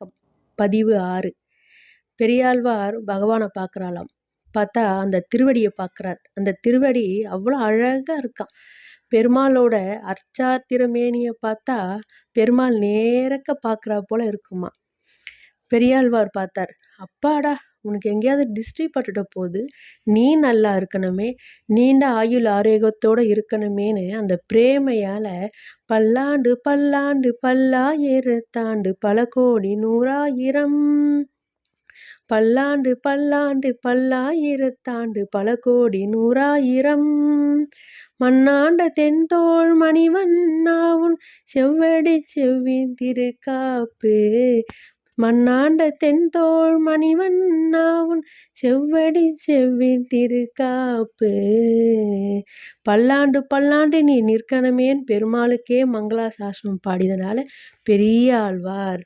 வணக்கம் பதிவு ஆறு. பெரியாழ்வார் பகவானை பார்க்குறாளாம். பார்த்தா அந்த திருவடியை பார்க்குறார். அந்த திருவடி அவ்வளோ அழகாக இருக்கான் பெருமாளோட அர்ச்சாத்திரமேனியை பார்த்தா பெருமாள் நேரக்க பார்க்குறா போல இருக்குமா பெரியாழ்வார் பார்த்தார். அப்பாடா உனக்கு எங்கேயாவது டிஸ்ட்ரி பட்டுட போகுது நீ நல்லா இருக்கணுமே நீண்ட ஆயுள் ஆரோக்கியத்தோடு இருக்கணுமேனு அந்த பிரேமையால் பல்லாண்டு பல்லாண்டு பல்லாயிரத்தாண்டு பல கோடி நூறாயிரம் பல்லாண்டு பல்லாண்டு பல்லாயிரத்தாண்டு பல கோடி நூறாயிரம் மண்ணாண்ட தென்தோள் மணிவண்ணாவுன் செவ்வடி செவ்வின் திருக்காப்பு மண்ணாண்ட தென்தோள் மணிவண்ணாவுன் செவ்வடி செவ்வின் காப்பு பல்லாண்டு பல்லாண்டு நீ நிற்கணுமேன் பெருமாளுக்கே மங்களாசாசனம் பாடியதனால பெரிய ஆழ்வார்